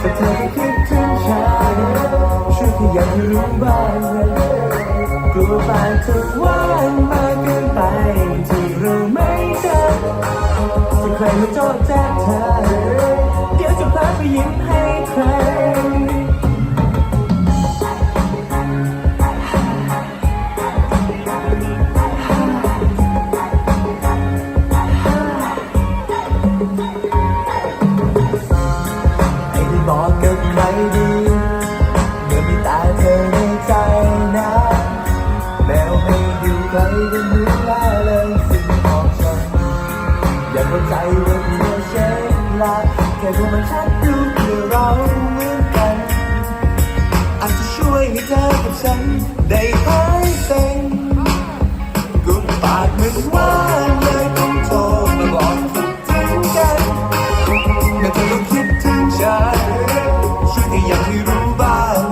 แต่เธอไม่คิดถึงฉันช่วยขยับให้รู้บ้างกลัวบางทุกวันมากเกินไปที่รู้ไม่ได้ที่ใครมาจอดแจ้งเธอเดี๋ยวจะพาไปยิ้มให้ ใครก็เหมือนแค่เลยสิ่งของฉันอย่าเข้าใจว่าเธอเช็คลาแค่ดูมันชัดดูเพื่อเราเหมือนกันอาจจะช่วยให้เธอกับฉันได้หายเซ็งกุมปากเหมือนว่าเลยต้องโทรมาบอกคิดถึงกันแต่เธอต้องคิดถึงฉันช่วยให้ยังไม่รู้บ้าง